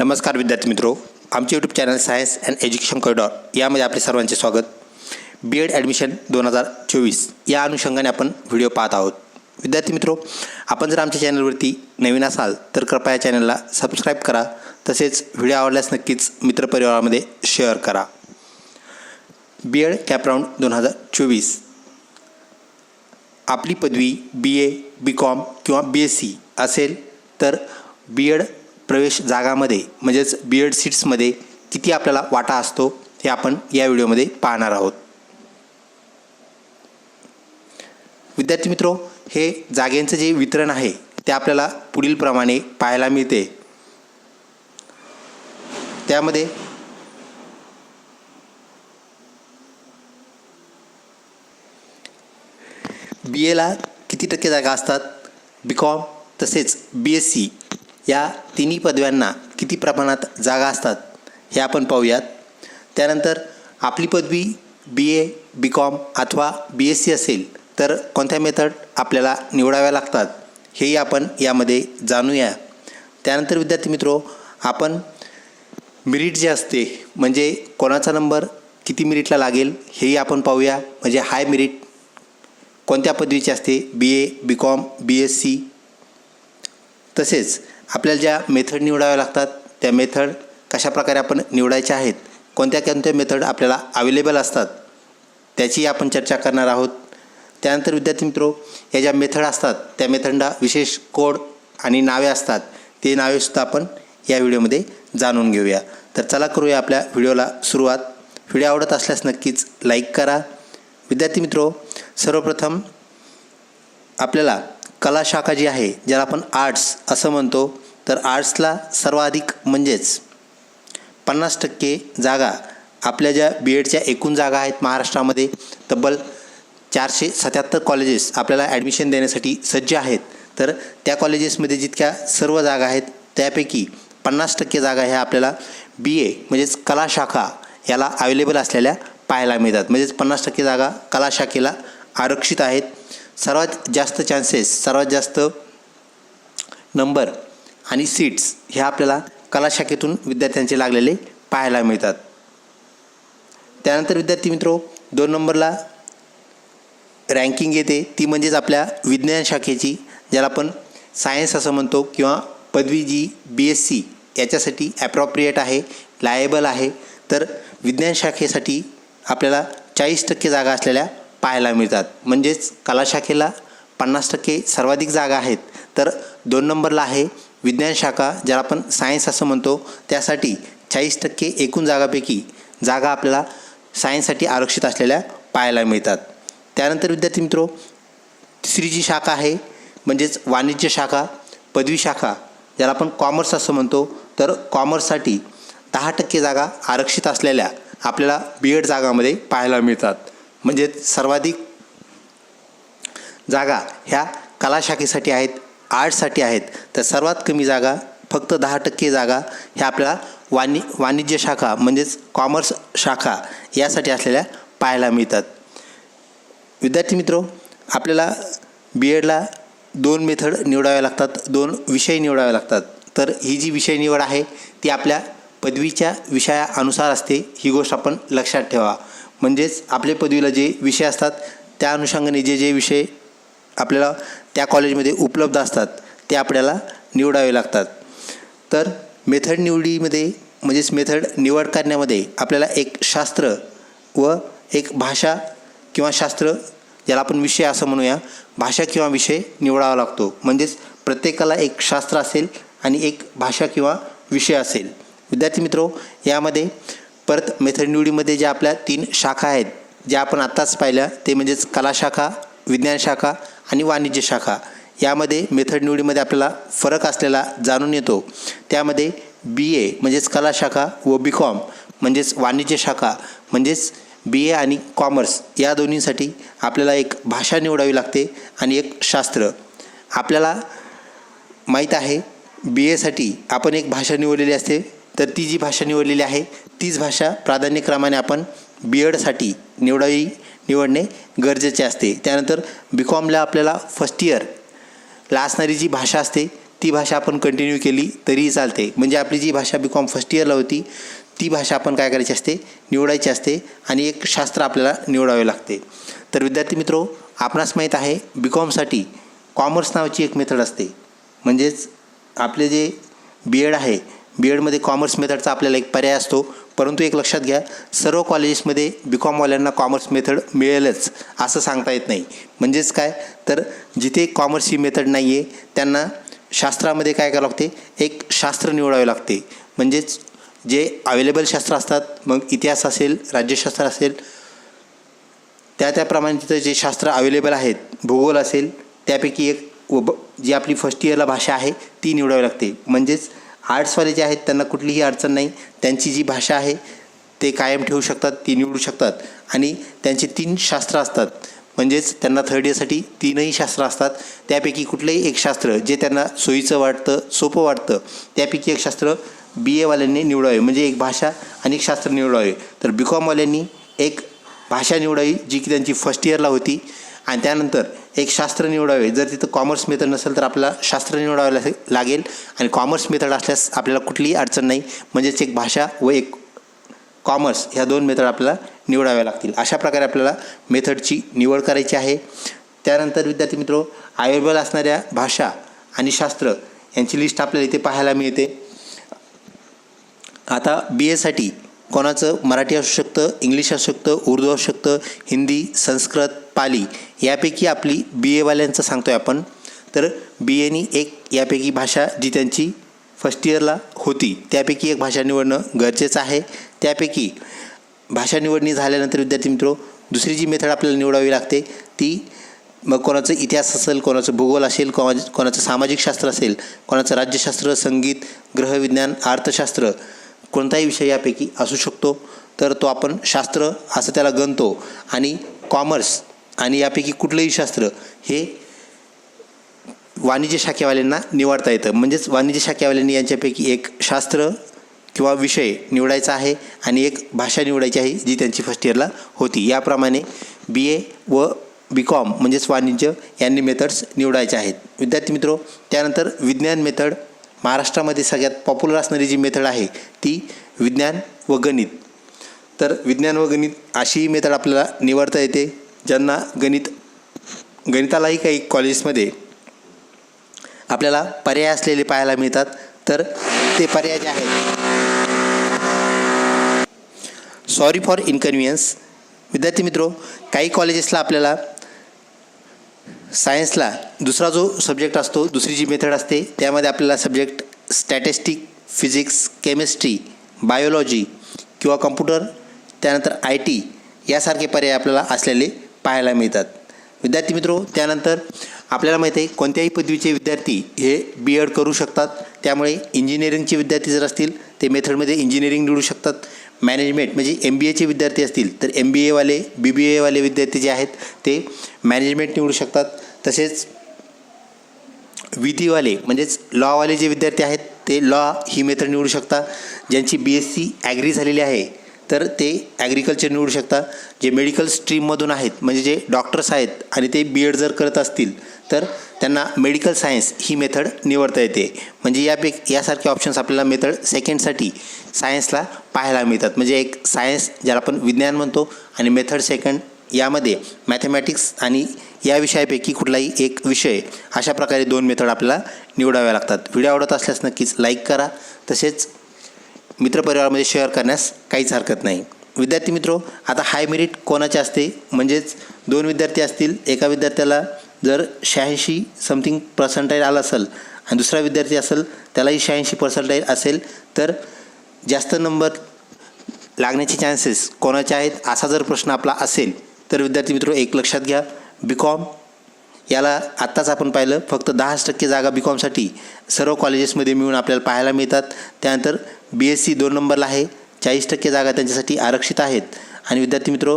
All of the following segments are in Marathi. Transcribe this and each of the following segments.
नमस्कार विद्यार्थी मित्रो आमचे YouTube channel science and education corridor यामध्ये आपले सर्वांचे स्वागत. बी एड ॲडमिशन दोन हजार चोवीस या अनुषंगाने आपण व्हिडिओ पाहत आहोत. विद्यार्थी मित्रो आपण जर आमच्या चॅनलवरती नवीन असाल तर कृपया या चॅनलला सबस्क्राईब करा. तसेच व्हिडिओ आवडल्यास नक्कीच मित्रपरिवारामध्ये शेअर करा. बी एड कॅपराऊंड दोन हजार चोवीस. आपली पदवी बी ए बी कॉम किंवा बी एस सी असेल तर बी एड प्रवेश जागामध्ये म्हणजेच बी एड सीट्समध्ये किती आपल्याला वाटा असतो हे आपण या व्हिडिओमध्ये पाहणार आहोत. विद्यार्थी मित्रो हे जागेंचं जे वितरण आहे ते आपल्याला पुढीलप्रमाणे पाहायला मिळते. त्यामध्ये बी एला किती टक्के जागा असतात? बी कॉम तसेच बी एस सी या तिन्ही पदव्यांना किती प्रमाणात जागा असतात हे आपण पाहूयात. त्यानंतर आपली पदवी बी ए बी कॉम अथवा बी एस सी असेल तर कोणत्या मेथड आपल्याला निवडाव्या लागतात हेही आपण यामध्ये जाणूया. त्यानंतर विद्यार्थी मित्रो आपण मिरिट जे असते म्हणजे कोणाचा नंबर किती मिरिटला लागेल हेही आपण पाहूया. म्हणजे हाय मिरिट कोणत्या पदवीची असते B A B com B S C तसेच आपल्याला ज्या मेथड निवडाव्या लागतात त्या मेथड कशाप्रकारे आपण निवडायच्या आहेत कोणत्या कोणत्या मेथड आपल्याला अवेलेबल असतात त्याची आपण चर्चा करणार आहोत. त्यानंतर विद्यार्थी मित्रो या ज्या मेथड असतात त्या मेथडला विशेष कोड आणि नावे असतात ते नावेसुद्धा आपण या व्हिडिओमध्ये जाणून घेऊया. तर चला करूया आपल्या व्हिडिओला सुरुवात. व्हिडिओ आवडत असल्यास नक्कीच लाईक करा. विद्यार्थी मित्रो सर्वप्रथम आपल्याला कला शाखा जी आहे ज्याला आपण आर्ट्स असं म्हणतो तर आर्ट्सला सर्वाधिक म्हणजेच पन्नास टक्के जागा आपल्या ज्या बी एडच्या एकूण जागा आहेत महाराष्ट्रामध्ये तब्बल चारशे सत्याहत्तर कॉलेजेस आपल्याला ॲडमिशन देण्यासाठी सज्ज आहेत. तर त्या कॉलेजेसमध्ये जितक्या सर्व जागा आहेत त्यापैकी पन्नास टक्के जागा ह्या आपल्याला बी ए म्हणजेच कला शाखा याला अवेलेबल असलेल्या पाहायला मिळतात. म्हणजेच पन्नास टक्के जागा कला शाखेला आरक्षित आहेत. सर्वात जास्त चान्सेस सर्वात जास्त नंबर आणि सीट्स ह्या आपल्याला कला शाखेतून विद्यार्थ्यांचे लागलेले पाहायला मिळतात. त्यानंतर विद्यार्थी मित्रो दोन नंबरला रँकिंग येते. ती म्हणजेच आपल्या विज्ञान शाखेची ज्याला आपण सायन्स असं म्हणतो किंवा पदवी जी बी एस सी याच्यासाठी ॲप्रॉप्रिएट आहे लायबल आहे. तर विज्ञान शाखेसाठी आपल्याला चाळीस टक्के जागा असलेल्या पाहायला मिळतात. म्हणजेच कला शाखेला पन्नास टक्के सर्वाधिक जागा आहेत. तर दोन नंबरला आहे विज्ञान शाखा ज्याला आपण सायन्स असं म्हणतो. त्यासाठी चाळीस टक्के एकूण जागापैकी जागा आपल्याला सायन्ससाठी आरक्षित असलेल्या पाहायला मिळतात. त्यानंतर विद्यार्थी मित्रो तिसरी जी शाखा आहे. म्हणजेच वाणिज्य शाखा पदवी शाखा ज्याला आपण कॉमर्स असं म्हणतो. तर कॉमर्ससाठी दहा टक्के जागा आरक्षित असलेल्या आपल्याला बी एड जागामध्ये पाहायला मिळतात. म्हणजेच सर्वाधिक जागा ह्या कला शाखेसाठी आहेत आर्ट्ससाठी आहेत. तर सर्वात कमी जागा फक्त दहा टक्के जागा ह्या आपल्याला वाणि वाणिज्य शाखा म्हणजेच कॉमर्स शाखा यासाठी असलेल्या पाहायला मिळतात. विद्यार्थी मित्रो आपल्याला बी एडला दोन मेथड निवडाव्या लागतात दोन विषय निवडावे लागतात. तर ही जी विषय निवड आहे ती आपल्या पदवीच्या विषयानुसार असते ही गोष्ट आपण लक्षात ठेवा. म्हणजेच आपल्या पदवीला जे विषय असतात त्या अनुषंगाने जे जे विषय आपल्याला त्या कॉलेजमध्ये उपलब्ध असतात ते आपल्याला निवडावे लागतात. तर मेथड निवडीमध्ये म्हणजेच मेथड निवड करण्यामध्ये आपल्याला एक शास्त्र व एक भाषा किंवा शास्त्र ज्याला आपण विषय असं म्हणूया भाषा किंवा विषय निवडावा लागतो. म्हणजेच प्रत्येकाला एक शास्त्र असेल आणि एक भाषा किंवा विषय असेल. विद्यार्थी मित्रो यामध्ये परत मेथड निवडीमध्ये ज्या आपल्या तीन शाखा आहेत ज्या आपण आत्ताच पाहिल्या ते म्हणजेच कलाशाखा विज्ञान शाखा आणि वाणिज्य शाखा. यामध्ये मेथड निवडीमध्ये आपल्याला फरक असलेला जाणून येतो. त्यामध्ये बी ए म्हणजेच कलाशाखा व बी कॉम म्हणजेच वाणिज्य शाखा म्हणजेच बी ए आणि कॉमर्स या दोन्हीसाठी आपल्याला एक भाषा निवडावी लागते आणि एक शास्त्र. आपल्याला माहीत आहे बी एसाठी आपण एक भाषा निवडलेली असते तर ती जी भाषा निवडलेली आहे तीच भाषा प्राधान्यक्रमाने आपण बी एडसाठी निवडावी निवडणे गरजेचे असते. त्यानंतर बी कॉमला आपल्याला फर्स्ट इयरला असणारी जी भाषा असते ती भाषा आपण कंटिन्यू केली तरीही चालते. म्हणजे आपली जी भाषा बी कॉम फर्स्ट इयरला होती ती भाषा आपण काय करायची असते निवडायची असते आणि एक शास्त्र आपल्याला निवडावे लागते. तर विद्यार्थी मित्रो आपणास माहीत आहे बी कॉमसाठी कॉमर्स नावाची एक मेथड असते. म्हणजेच आपले जे बी एड आहे बी एडमध्ये कॉमर्स मेथडचा आपल्याला एक पर्याय असतो. परंतु एक लक्षात घ्या सर्व कॉलेजेसमध्ये बी कॉमवाल्यांना कॉमर्स मेथड मिळेलच असं सांगता येत नाही. म्हणजेच काय? तर जिथे कॉमर्स ही मेथड नाही आहे त्यांना शास्त्रामध्ये काय करावं लागते? एक शास्त्र निवडावे लागते. म्हणजेच जे अवेलेबल शास्त्र असतात मग इतिहास असेल राज्यशास्त्र असेल त्या त्याप्रमाणे तिथं जे शास्त्र अवेलेबल आहेत भूगोल असेल त्यापैकी एक व जी आपली फर्स्ट इयरला भाषा आहे ती निवडावी लागते. म्हणजेच आर्ट्सवाले जे आहेत त्यांना कुठलीही अडचण नाही. त्यांची जी भाषा आहे ते कायम ठेवू शकतात ती निवडू शकतात. आणि त्यांचे तीन शास्त्र असतात. म्हणजेच त्यांना थर्ड इयरसाठी तीनही शास्त्र असतात. त्यापैकी कुठलंही एक शास्त्र जे त्यांना सोयीचं वाटतं सोपं वाटतं त्यापैकी एक शास्त्र बी एवाल्यांनी निवडावे. म्हणजे एक भाषा आणि एक शास्त्र निवडावे. तर बी कॉमवाल्यांनी एक भाषा निवडावी जी की त्यांची फर्स्ट इयरला होती. आणि त्यानंतर एक शास्त्र निवडावे. जर तिथं कॉमर्स मेथड नसेल तर आपल्याला शास्त्र निवडावे लागेल आणि कॉमर्स मेथड असल्यास आपल्याला कुठलीही अडचण नाही. म्हणजेच एक भाषा व एक कॉमर्स ह्या दोन मेथड आपल्याला निवडाव्या लागतील. अशा प्रकारे आपल्याला मेथडची निवड करायची आहे. त्यानंतर विद्यार्थी मित्रो अवेलेबल असणाऱ्या भाषा आणि शास्त्र यांची लिस्ट आपल्याला इथे पाहायला मिळते. आता बी एसाठी कोणाचं मराठी असू शकतं इंग्लिश असू शकतं उर्दू असू शकतं हिंदी संस्कृत पाली यापैकी आपली बी एवाल्यांचं सांगतो आहे आपण. तर बी एनी एक यापैकी भाषा जी त्यांची फर्स्ट इयरला होती त्यापैकी एक भाषा निवडणं गरजेचं आहे. त्यापैकी भाषा निवडणी झाल्यानंतर विद्यार्थी मित्रो दुसरी जी मेथड आपल्याला निवडावी लागते ती मग कोणाचं इतिहास असेल कोणाचं भूगोल असेल कोणा कोणाचं सामाजिक शास्त्र असेल कोणाचं राज्यशास्त्र संगीत ग्रहविज्ञान अर्थशास्त्र कोणताही विषय यापैकी असू शकतो. तर तो आपण शास्त्र असं त्याला गणतो. आणि कॉमर्स आणि यापैकी कुठलंही शास्त्र हे वाणिज्य शाखेवाल्यांना निवडता येतं. म्हणजेच वाणिज्य शाखेवाल्यांनी यांच्यापैकी एक शास्त्र किंवा विषय निवडायचा आहे आणि एक भाषा निवडायची आहे जी त्यांची फर्स्ट इयरला होती. याप्रमाणे बी ए व बी कॉम म्हणजेच वाणिज्य यांनी मेथड्स निवडायचे आहेत. विद्यार्थी मित्रो त्यानंतर विज्ञान मेथड महाराष्ट्रामध्ये सगळ्यात पॉप्युलर असणारी जी मेथड आहे ती विज्ञान व गणित. तर विज्ञान व गणित अशीही मेथड आपल्याला निवडता येते. ज्यांना गणित गणितालाही काही कॉलेजेसमध्ये आपल्याला पर्याय असलेले पाहायला मिळतात तर ते पर्याय जे आहेत. सॉरी फॉर इन्कन्व्हिनियन्स विद्यार्थी मित्रो काही कॉलेजेसला आपल्याला सायन्सला दुसरा जो सब्जेक्ट असतो दुसरी जी मेथड असते त्यामध्ये आपल्याला subject statistic physics chemistry biology किंवा कम्प्युटर त्यानंतर आय टी यासारखे पर्याय आपल्याला असलेले पाहायला मिळतात. विद्यार्थी मित्रो त्यानंतर आपल्याला माहिती आहे कोणत्याही पदवीचे विद्यार्थी हे बी एड करू शकतात. त्यामुळे इंजिनिअरिंगचे विद्यार्थी जर असतील ते मेथडमध्ये इंजिनिअरिंग निवडू शकतात. मॅनेजमेंट म्हणजे एम बी एचे विद्यार्थी असतील तर एम बी एवाले बी बी एवाले विद्यार्थी जे आहेत ते मॅनेजमेंट निवडू शकतात. तसेच विधीवाले म्हणजेच लॉवाले जे विद्यार्थी आहेत ते लॉ ही मेथड निवडू शकता ज्यांची बी एस सी ॲग्री झालेली आहे तर ते ॲग्रिकल्चर निवडू शकता. जे मेडिकल स्ट्रीममधून आहेत म्हणजे जे डॉक्टर्स आहेत आणि ते बी एड जर करत असतील तर त्यांना मेडिकल सायन्स ही मेथड निवडता येते. म्हणजे यापैकी यासारखे ऑप्शन्स आपल्याला मेथड सेकंडसाठी सायन्सला पाहायला मिळतात. म्हणजे एक सायन्स ज्याला आपण विज्ञान म्हणतो आणि मेथड सेकंड यामध्ये मॅथमॅटिक्स आणि या विषयापैकी कुठलाही एक विषय अशा प्रकारे दोन मेथड आपल्याला निवडाव्या लागतात. व्हिडिओ आवडत असल्यास नक्कीच लाईक करा. तसेच मित्रपरिवारामध्ये शेअर करण्यास काहीच हरकत नाही. विद्यार्थी मित्रो आता हाय मेरिट कोणाचे असते? म्हणजेच दोन विद्यार्थी असतील एका विद्यार्थ्याला जर शहाऐंशी समथिंग पर्सेंटाईल आला असेल आणि दुसरा विद्यार्थी असेल त्यालाही शहाऐंशी पर्सेंटाईल असेल तर जास्त नंबर लागण्याचे चान्सेस कोणाचे आहेत? असा जर प्रश्न आपला असेल तर विद्यार्थी मित्रो एक लक्षात घ्या. बी कॉम याला आत्ताच आपण पाहिलं फक्त दहाच टक्के जागा बी कॉमसाठी सर्व कॉलेजेसमध्ये मिळून आपल्याला पाहायला मिळतात. त्यानंतर बी एस सी दोन नंबरला आहे. चाळीस टक्के जागा त्यांच्यासाठी आरक्षित आहेत. आणि विद्यार्थी मित्रो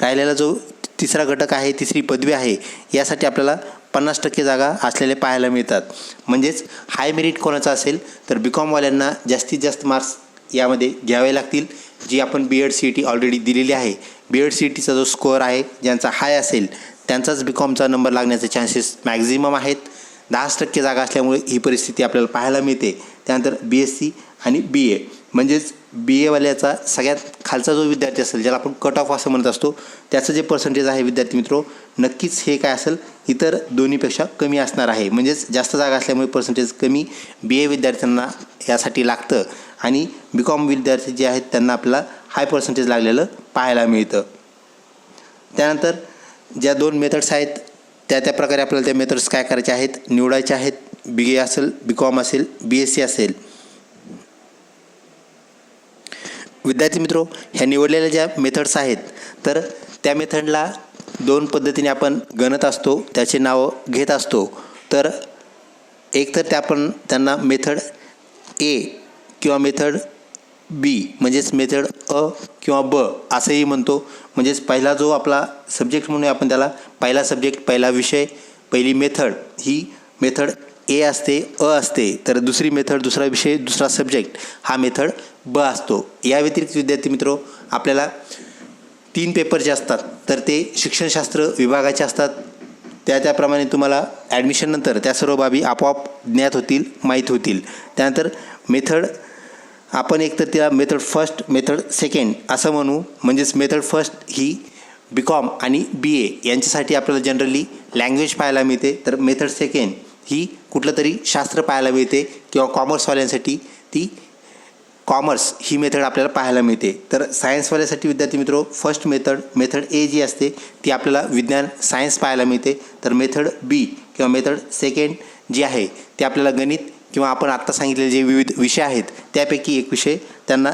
राहिलेला जो तिसरा घटक आहे तिसरी पदवी आहे यासाठी आपल्याला पन्नास टक्के जागा असलेले पाहायला मिळतात. म्हणजेच हाय मेरिट कोणाचा असेल तर बी कॉमवाल्यांना जास्तीत जास्त मार्क्स यामध्ये घ्यावे लागतील जी आपण B Ed C E T already दिलेली आहे. बी एड सी ई टीचा जो स्कोअर आहे ज्यांचा हाय असेल त्यांचाच बी कॉमचा नंबर लागण्याचे चान्सेस मॅक्झिमम आहेत. दहाच टक्के जागा असल्यामुळे ही परिस्थिती आपल्याला पाहायला मिळते. त्यानंतर बी एस सी आणि बी ए म्हणजेच बी एवाल्याचा सगळ्यात खालचा जो विद्यार्थी असेल ज्याला आपण कट ऑफ असं म्हणत असतो त्याचं जे पर्सेंटेज आहे विद्यार्थी मित्रो नक्कीच हे काय असेल? इतर दोन्हीपेक्षा कमी असणार आहे. म्हणजेच जास्त जागा असल्यामुळे पर्सेंटेज कमी बी ए विद्यार्थ्यांना यासाठी लागतं. आणि बी कॉम विद्यार्थी जे आहेत त्यांना आपल्याला हाय पर्सेंटेज लागलेलं पाहायला मिळतं. त्यानंतर ज्या दोन मेथड्स आहेत त्या त्या प्रकारे आपल्याला त्या मेथड्स काय करायचे आहेत? निवडायचे आहेत. बी ए असेल बी कॉम असेल बी एस सी असेल. विद्यार्थी मित्रो ह्या निवडलेल्या ज्या मेथड्स आहेत तर त्या मेथडला दोन पद्धतीने आपण गणत असतो. त्याचे नावं घेत असतो. तर एक तर त्या आपण त्यांना मेथड ए किंवा मेथड बी म्हणजेच मेथड अ किंवा ब असंही म्हणतो. म्हणजेच पहिला जो आपला सब्जेक्ट म्हणून आपण त्याला पहिला सब्जेक्ट पहिला विषय पहिली मेथड. ही मेथड ए असते अ असते. तर दुसरी मेथड दुसरा विषय दुसरा सब्जेक्ट हा मेथड ब असतो. या व्यतिरिक्त विद्यार्थी मित्रो आपल्याला तीन पेपर जे असतात तर ते शिक्षणशास्त्र विभागाचे असतात. त्या त्याप्रमाणे तुम्हाला ॲडमिशननंतर त्या सर्व बाबी आपोआप ज्ञात होतील माहीत होतील. त्यानंतर मेथड आपण एकतर तिला मेथड फर्स्ट मेथड सेकंड असं म्हणू. म्हणजेच मेथड फर्स्ट ही बी कॉम आणि बी ए यांच्यासाठी आपल्याला जनरली लँग्वेज पाहायला मिळते. तर मेथड सेकंड ही कुठलं तरी शास्त्र पाहायला मिळते किंवा कॉमर्सवाल्यांसाठी ती कॉमर्स ही मेथड आपल्याला पाहायला मिळते. तर सायन्सवाल्यासाठी विद्यार्थी मित्रो first method method A G असते ती आपल्याला विज्ञान सायन्स पाहायला मिळते. तर मेथड बी किंवा मेथड सेकंड जी आहे ती आपल्याला गणित किंवा आपण आत्ता सांगितलेले जे विविध विषय आहेत त्यापैकी एक विषय त्यांना